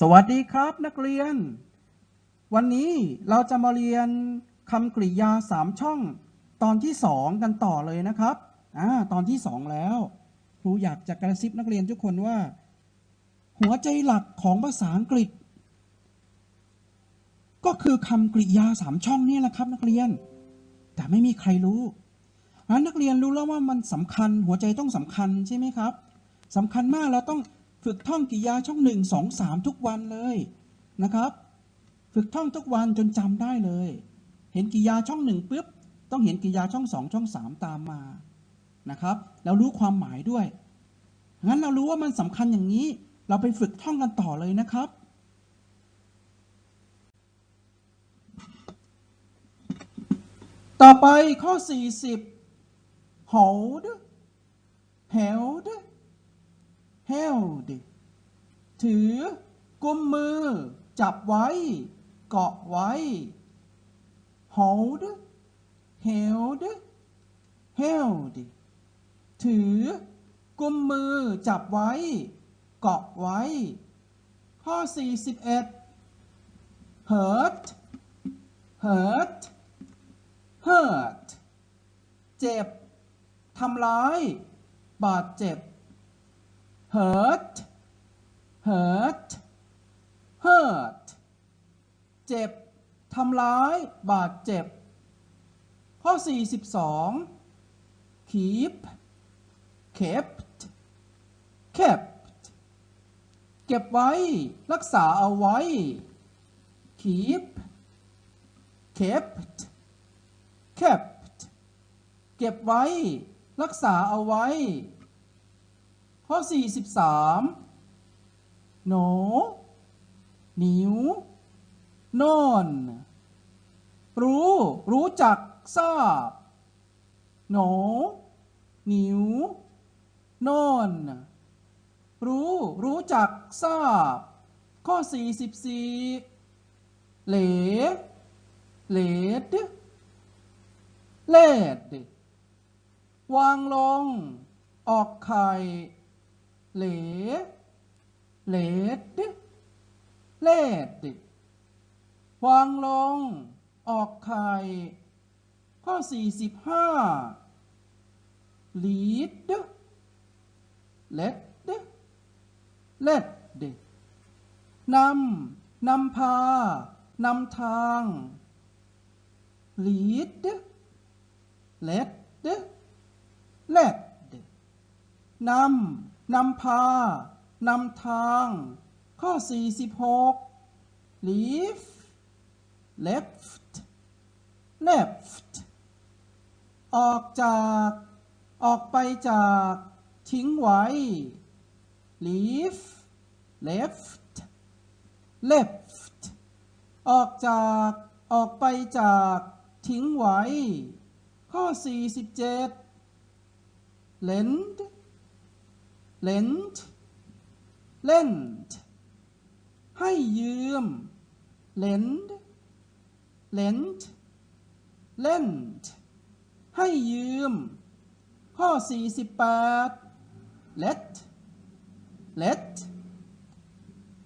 สวัสดีครับนักเรียน วันนี้เราจะมาเรียนคำกริยาสามช่อง ตอนที่สองกันต่อเลยนะครับอ่าตอนที่สองแล้วครูอยากจะกระซิบนักเรียนทุกคนว่า หัวใจหลักของภาษาอังกฤษ ก็คือคำกริยาสามช่องนี่แหละครับ นักเรียน แต่ไม่มีใครรู้งั้นนักเรียนรู้แล้วว่ามันสำคัญหัวใจต้องสำคัญใช่ไหมครับสำคัญมากเราต้อง ฝึกท่องกิยาช่องหนึ่งสองสามทุกวันเลยนะครับ ฝึกท่องทุกวันจนจำได้เลย เห็นกิยาช่องหนึ่งปุ๊บต้องเห็นกิยาช่องสองช่องสามตามมานะครับ แล้วรู้ความหมายด้วยงั้นเรารู้ว่ามันสำคัญอย่างนี้ เราไปฝึกท่องกันต่อเลยนะครับต่อไปข้อ 40 hold held held ถือ กุมมือ จับไว้ เกาะไว้ hold held held ถือ กุมมือ จับไว้ เกาะไว้ ข้อ 41 hurt hurt hurt เจ็บ ทำร้าย บาดเจ็บ hurt hurt hurt เจ็บ ทำร้าย บาดเจ็บ ข้อ 42 keep kept kept เก็บไว้ รักษาเอาไว้ keep kept kept เก็บไว้ รักษาเอาไว้ ข้อ 43 no นิ้วนอนรู้ รู้จัก ทราบ no นิ้วนอนรู้ รู้จัก ทราบ ข้อ 44 เหลเลดเลดวางลง ออกไข่ เลดเลดดเลดดิวางลง ออกไข่ ข้อ 45ลีดดเลดดเลดดินำ นำพา นำทางหลีดเล็ดเล็ดนำ นำพานำทาง ข้อ 46 leave left left ออกจาก ออกไปจาก ทิ้งไว้ leave left left ออกจาก ออกไปจาก ทิ้งไว้ ข้อ 47 lend lend lend ให้ยืม lend lend lend ให้ยืม ข้อ 48 let let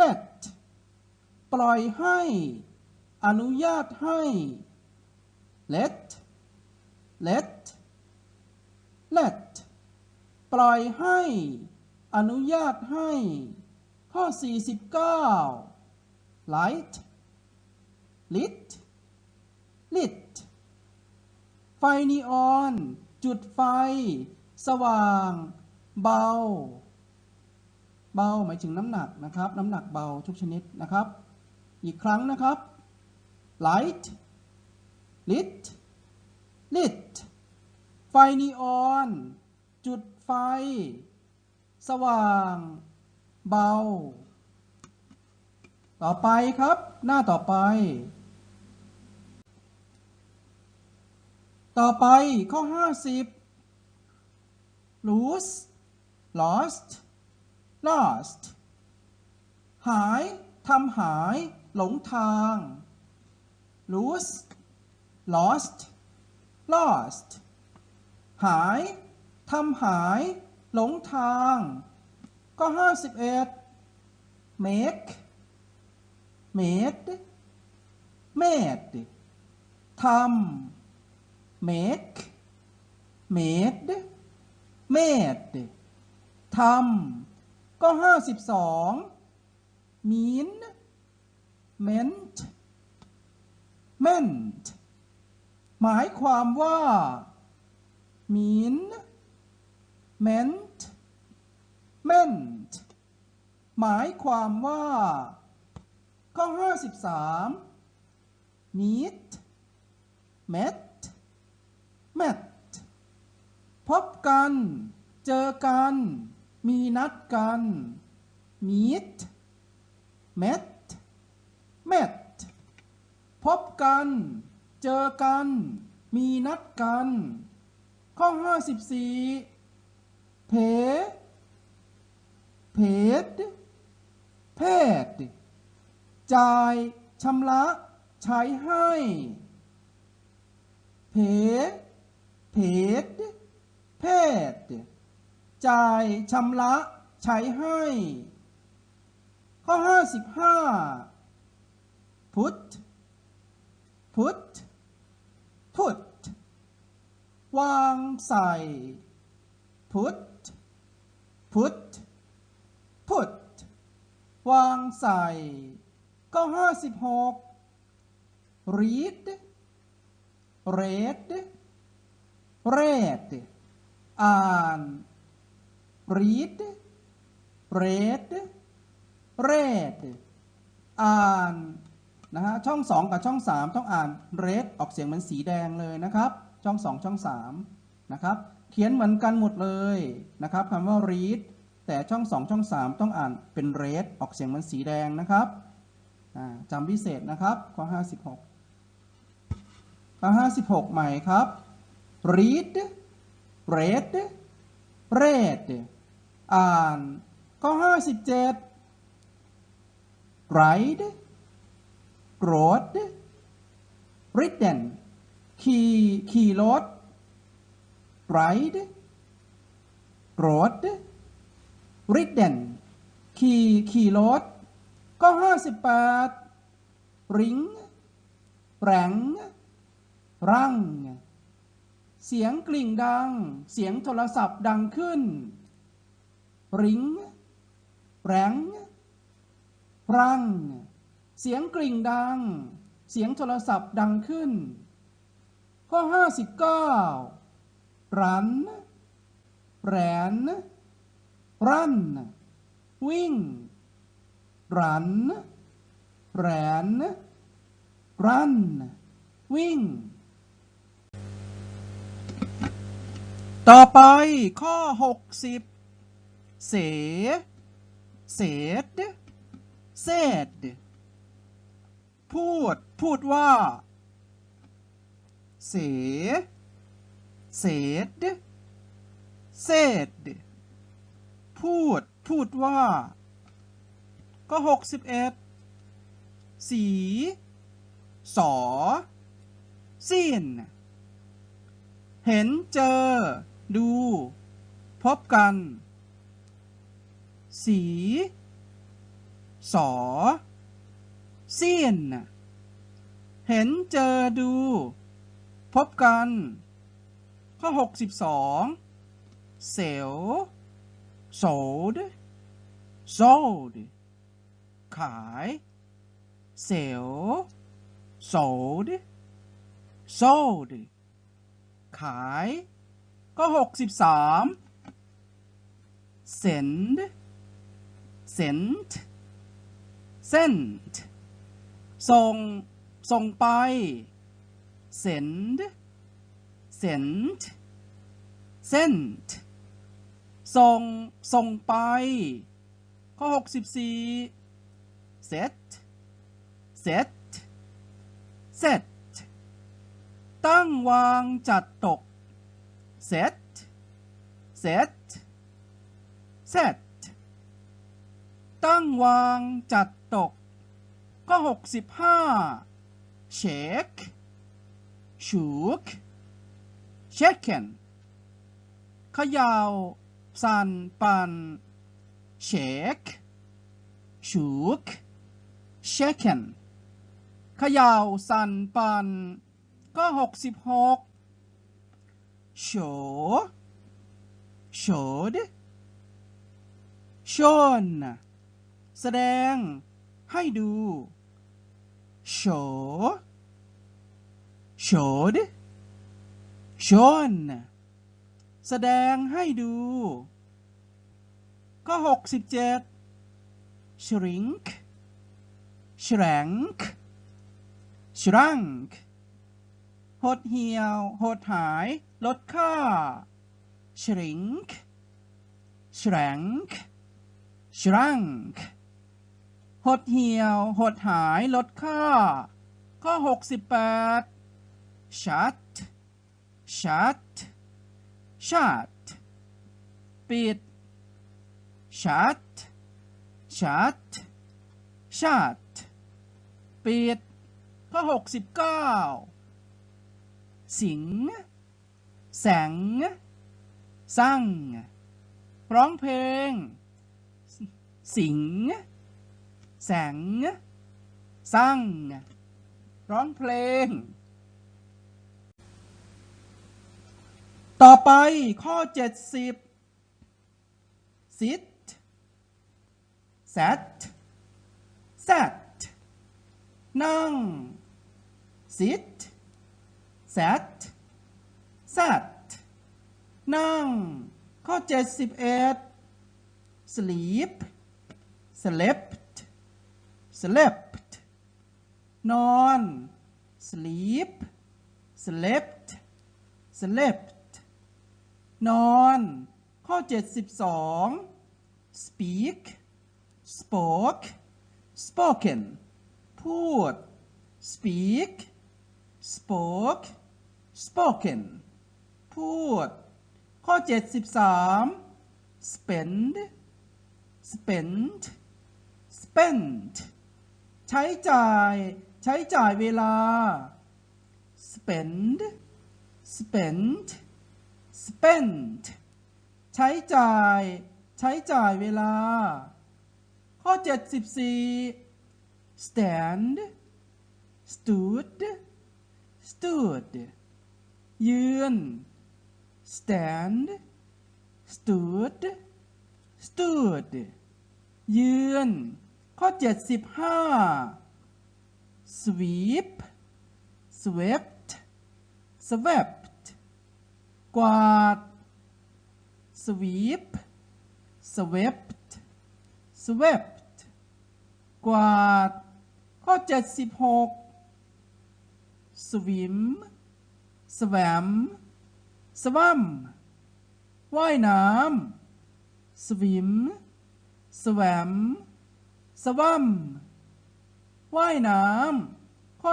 let ปล่อยให้ อนุญาตให้ let let let ปล่อยให้ อนุญาตให้ ข้อ 49 light lit lit ไฟนีออน จุดไฟ สว่าง เบา เบาหมายถึงน้ำหนักนะครับ น้ำหนักเบาทุกชนิดนะครับ อีกครั้งนะครับ light lit lit ไฟนีออน จุดไฟ สว่าง เบา ต่อไปครับ หน้าต่อไป ต่อไปข้อ 50 lose lost lost หาย ทำหาย หลงทาง lose lost lost หาย ทำหาย หลงทางก็ 51 make made made ทำ make made made ทำก็ห้าสิบสอง mean meant meant หมายความว่า mean meant meant หมายความว่า ข้อห้าสิบสาม meet met met พบกัน เจอกัน มีนัดกัน meet met met พบกัน เจอกัน มีนัดกัน ข้อ 54 เพเพดเพดจ่ายชำระใช้ให้เพเพดเพดจ่ายชำระใช้ให้ ข้อ 55 put put put วางใส่ put put put วางใส่ ก็56 read read read อ่าน read read read อ่านนะฮะช่อง2กับช่อง3ต้องอ่าน red ออกเสียงเหมือนสีแดงเลยนะครับ ช่อง2ช่อง3นะครับ เขียนเหมือนกันหมดเลยนะครับคำว่า read แต่ช่อง 2 ช่อง 3 ต้องอ่านเป็น red ออกเสียงเหมือนสีแดงนะครับจำพิเศษนะครับข้อ 56ข้อ56 ใหม่ครับ read read read อ่านข้อ 57 ride road ridden ขี่ขี่รถ ride road ridden ขี่ขี่รถก็ 58 ring แรงรั่ง เสียงกลิ่งดัง เสียงโทรศัพท์ดังขึ้นริงแรงรั่ง เสียงกลิ่งดัง เสียงโทรศัพท์ดังขึ้น ข้อ 59 รันแรนรันวิ่งรันแรนรันวิ่ง ต่อไปข้อ 60 เส เสดเสดพูด พูดว่า เส เสดเสดพูด พูดว่า ก็61สีสอสิ้น เห็นเจอ ดู พบกัน สีสอสียนเห็นเจอดู พบกัน ข้อ 62 เซล sold sold ขายเซล sold sold ขายก็ 63 send sent sent ส่ง ส่งไป send sent sent ส่ง ส่งไป ข้อ 64 set set set ตั้งวางจัดตก set set set ตั้งวางจัดตกก็หกสิบ เช็คเคนขยาวสันปันเชคชูกเชคเคนขยาวสันปันก็หกสิบหกโชโชดชนแสดงให้ดูโชโชด shown แสดงให้ดูก็หกสิบเจ็ด shrink shrank shrunk หดเหี่ยว หดหาย ลดค่า shrink shrank shrunk หดเหี่ยว หดหาย ลดค่า ข้อ 68 shut shut shut ปิด shut shut shut ปิดข้อ69 สิง แสง สั่ง ร้องเพลง สิง แสง สั่ง ร้องเพลง ต่อไปข้อ 70 sit sat sat นั่ง sit sat sat นั่ง ข้อ 71 sleep slept slept นอน sleep slept slept นอน ข้อ 72 speak spoke spoken พูด speak spoke spoken พูด ข้อ 73 spend spent spent ใช้จ่าย ใช้จ่ายเวลา spend spent spent ใช้จ่าย ใช้จ่ายเวลา ข้อ 74 stand stood stood ยืน stand stood stood ยืน ข้อ 75 sweep swept swept กวาด sweep swept swept กวาด ข้อ 76 swim swam swam ว่ายน้ำ swim swam swam ว่ายน้ำ ข้อ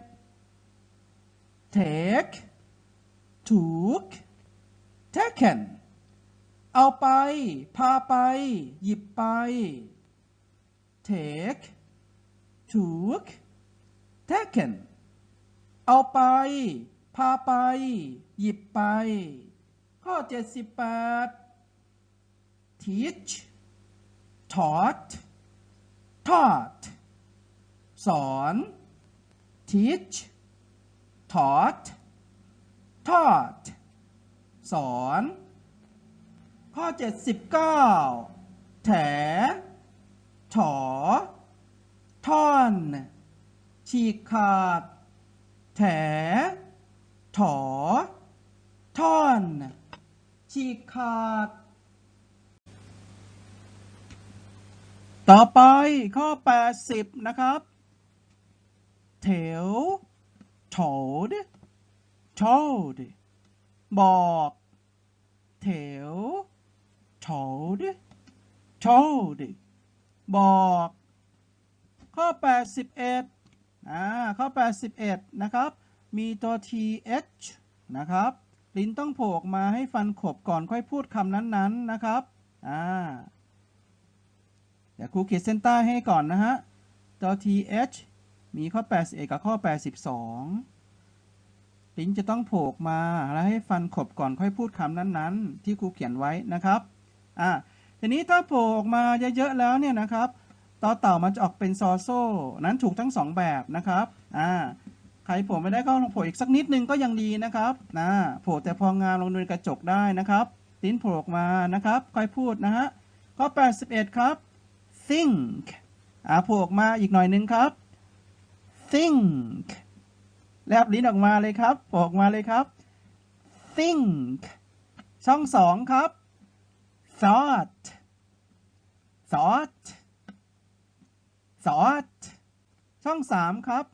77 take took taken เอาไป พาไป หยิบไป take took taken เอาไป พาไป หยิบไป ข้อ 78 teach taught taught สอน teach taught taught สอน ข้อ 79 แถถอท่อน ฉีกขาด แถถอท่อน ฉีกขาด ต่อไปข้อ 80 นะครับ tell told told บอก tell told told บอกข้อ 81อ่าข้อ 81 นะครับ มีตัว th นะครับ ลิ้นต้องโผล่ออกมาให้ฟันขบก่อนค่อยพูดคำนั้นๆนะครับอ่าเดี๋ยวครูขีดเส้นใต้ให้ก่อนนะฮะตัว th มีข้อ 81 กับข้อ 82 ลิ้นจะต้องโผล่มา แล้วให้ฟันขบก่อนค่อยพูดคำนั้นๆ ที่ครูเขียนไว้นะครับอ่าทีนี้ถ้าโผล่ออกมาเยอะๆแล้วเนี่ยนะครับต่อเต่ามันจะออกเป็นซอโซ่นั้นถูกทั้งสองแบบนะครับอ่าใครโผล่ไม่ได้ก็ลองโผล่อีกสักนิดนึงก็ยังดีนะครับนะโผล่แต่พองามลงดูในกระจกได้นะครับลิ้นโผล่ออกมานะครับค่อยพูดนะฮะข้อ81 ครับ think อ่าโผล่ออกมาอีกหน่อยนึงครับ think แลบลิ้นออกมาเลยครับโผล่ออกมาเลยครับ think ช่องสองครับ thought thought thought ช่องสามครับ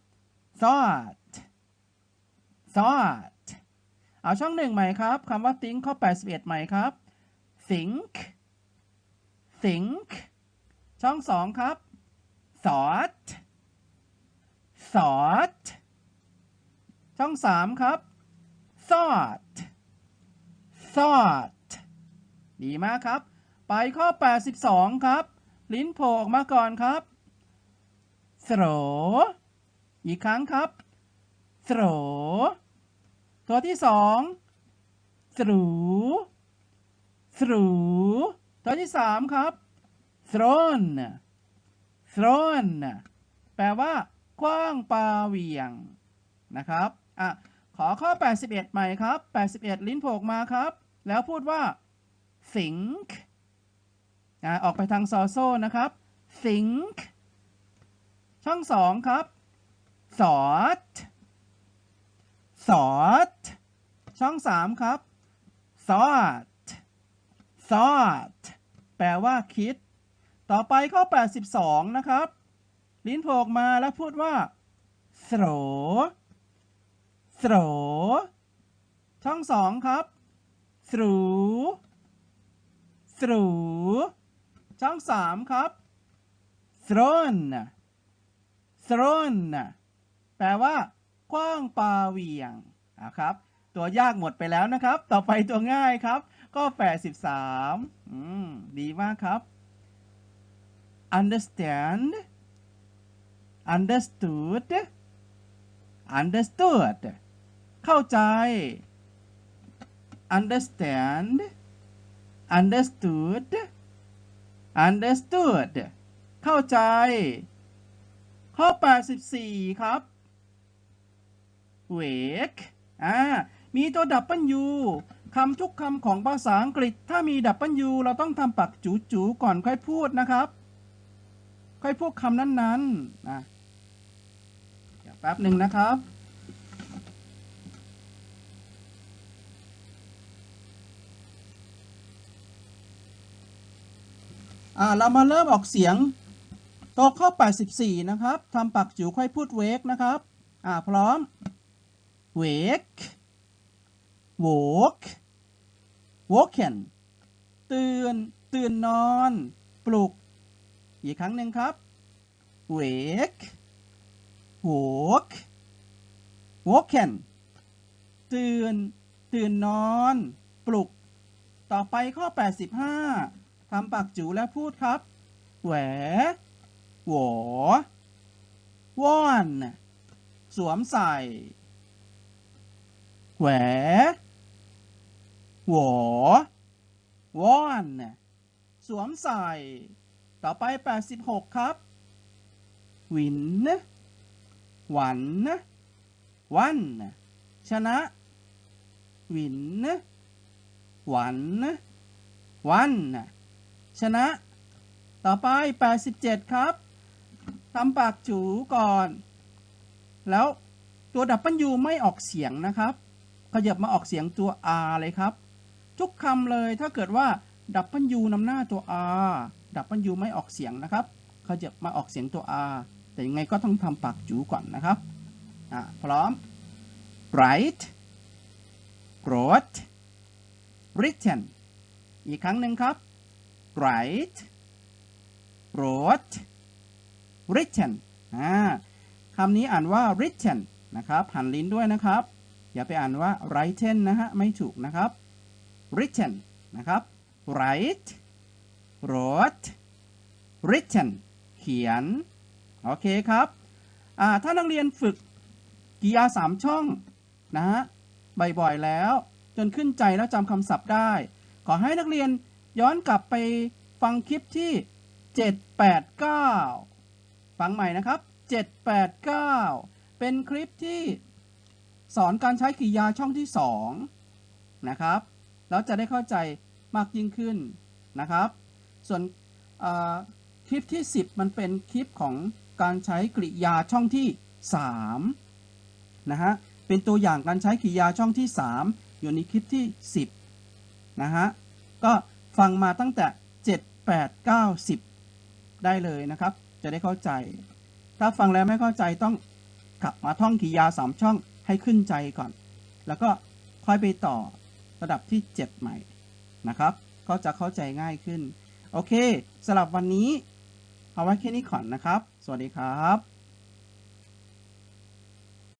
thought thought เอาช่องหนึ่งใหม่ครับคำว่า think ข้อ 81 ใหม่ครับ think think ช่องสองครับ thought thought ช่องสามครับ thought thought ดีมากครับ ไปข้อ 82 ครับ ลิ้นโผล่ออกมาก่อนครับ throw อีกครั้งครับ throw ตัวที่สอง through through ตัวที่สามครับ thrown thrown แปลว่าคว้างปาเหวียงนะครับ อะขอข้อ 81 ใหม่ครับ 81 ลิ้นโผล่ออกมาครับ แล้วพูดว่า think อะออกไปทางซอโซนะครับ think ช่องสองครับ thought thought ช่องสามครับ thought thought แปลว่าคิด ต่อไปข้อ 82 นะครับ ลิ้นโผล่ออกมาแล้วพูดว่า throw thro, ช่องสองครับ through through ช่องสามครับ thrown thrown แปลว่า คว้างปาเวียงนะครับ ตัวยากหมดไปแล้วนะครับ ต่อไปตัวง่ายครับ ก็83อืมดีมากครับ understand understood understood เข้าใจ understand understood understood เข้าใจ ข้อ 84 ครับ wake อ่า มีตัวดับเบิลยูคำทุกคำของภาษาอังกฤษ ถ้ามีดับเบิลยูเราต้องทำปากจูๆก่อนค่อยพูดนะครับ ค่อยพูดคำนั้นๆนะแป๊บหนึ่งนะครับ อ่าเรามาเริ่มออกเสียงตัวข้อ 84 นะครับทำปากจิ๋วค่อยพูดเวกนะครับอ่าพร้อม wake woke woken ตื่น ตื่นนอน ปลุก อีกครั้งหนึ่งครับ wake woke woken ตื่น ตื่นนอน ปลุก ต่อไปข้อ 85 ทำปากจูและพูดครับ แหวหวอว่อน สวมใส่ แหวหวอว่อน สวมใส่ ต่อไป 86 ครับวิน หวัน วัน ชนะวิน หวัน วัน ชนะ ต่อไป 87 ครับทำปากจูก่อน แล้วตัวดับเบิลยูไม่ออกเสียงนะครับ ขยับมาออกเสียงตัว R เลยครับ ทุกคำเลยถ้าเกิดว่าดับเบิลยูนำหน้าตัว R ดับเบิลยูไม่ออกเสียงนะครับ ขยับมาออกเสียงตัว R แต่ยังไงก็ต้องทำปากจูก่อนนะครับอะพร้อม write wrote written อีกครั้งหนึ่งครับ write wrote written อ่าคำนี้อ่านว่า written นะครับหันลิ้นด้วยนะครับ อย่าไปอ่านว่า written นะฮะ ไม่ถูกนะครับ written นะครับ write wrote written เขียน โอเคครับถ้านักเรียนฝึกกียาสามช่องนะฮะบ่อยๆแล้ว จนขึ้นใจแล้วจำคำศัพท์ได้ ขอให้นักเรียน ย้อนกลับไปฟังคลิปที่ 7 8 9 ฟังใหม่นะครับ 7 8 9 เป็นคลิปที่สอนการใช้กริยาช่องที่ 2 นะครับ แล้วจะได้เข้าใจมากยิ่งขึ้นนะครับ ส่วนคลิปที่ 10 มันเป็นคลิปของการใช้กริยาช่องที่ 3 นะฮะ เป็นตัวอย่างการใช้กริยาช่องที่ 3 อยู่ในคลิปที่ 10 นะฮะ ก็ ฟังมาตั้งแต่ 7 8 9 10 ได้เลยนะครับ จะได้เข้าใจ ถ้าฟังแล้วไม่เข้าใจต้องกลับมาท่องกริยา 3 ช่องให้ขึ้นใจก่อน แล้วก็ค่อยไปต่อระดับที่ 7 ใหม่นะครับ ก็จะเข้าใจง่ายขึ้น โอเคสำหรับวันนี้ เอาไว้แค่นี้ก่อนนะครับ สวัสดีครับ